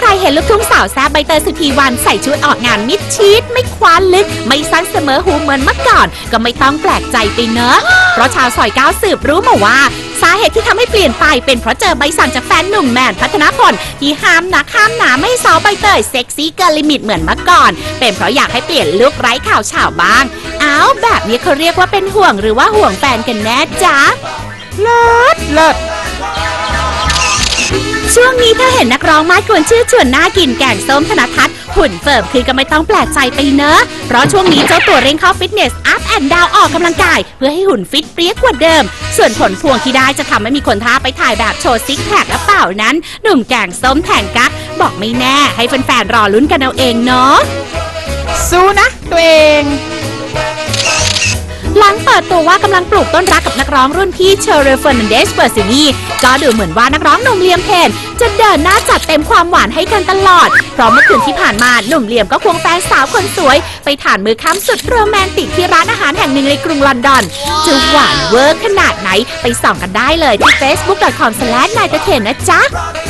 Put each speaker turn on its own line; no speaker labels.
ใครเห็นลุกทุ่งสาวแซ่บใบเตยสุธีวันใส่ชุดออกงานมิดชิด ไม่คว้าลึก ไม่สั้นเสมอหูเหมือนเมื่อก่อน ก็ไม่ต้องแปลกใจไปเนอะ เพราะชาวซอยก้าวสืบรู้มาว่า สาเหตุที่ทำให้เปลี่ยนไปเป็นเพราะเจอใบสั่งจากแฟนหนุ่มแมนพัฒนพลที่ห้ามนักห้ามหนาไม่สาวใบเตยเซ็กซี่เกินลิมิตเหมือนเมื่อก่อน เป็นเพราะอยากให้เปลี่ยนลุคไร้ข่าวเฉาบ้างอ้าวแบบนี้เขาเรียกว่าเป็นห่วงหรือว่าห่วงแฟนกันแน่จ๊ะ
เลิศเลิศ
วงนี้ถ้าเห็นนักร้องไม้กวนชื่อชวนหน้ากินแกงส้มธนทัศน์หุ่นเฟิร์มคือก็ไม่ต้องแปลกใจไปเนอะ เพราะช่วงนี้เจ้าตัวเร่งเข้าฟิตเนสอัพแอนด์ดาวออกกำลังกาย เพื่อให้หุ่นฟิตเปรี้ยกว่าเดิม ส่วนผลพวงที่ได้จะทำให้มีคนท้าไปถ่ายแบบโชว์ซิกแพคหรือเปล่านั้น หนุ่มแกงส้มแทงกักบอกไม่แน่ให้แฟนๆรอลุ้นกันเอาเองเนาะ
สู้นะตัวเอง
ดตัวว่ากำลังปลูกต้นรักกับนักร้องรุ่นพี่เชอร์เรเฟอร์นันเดสเปอร์ซินีก็ดูเหมือนว่านักร้องหนุ่มเลียมเพนจะเดินหน้าจัดเต็มความหวานให้กันตลอด เพราะเมื่อคืนที่ผ่านมาหนุ่มเลียมก็ควงแฟนสาวคนสวย ไปทานมือค้ำสุดโรแมนติกที่ร้านอาหารแห่งหนึ่งในกรุงลอนดอนจะหวานเวอร์ขนาดไหนไปส่องกันได้เลยที่ facebook.com/nighteten นะจ๊ะ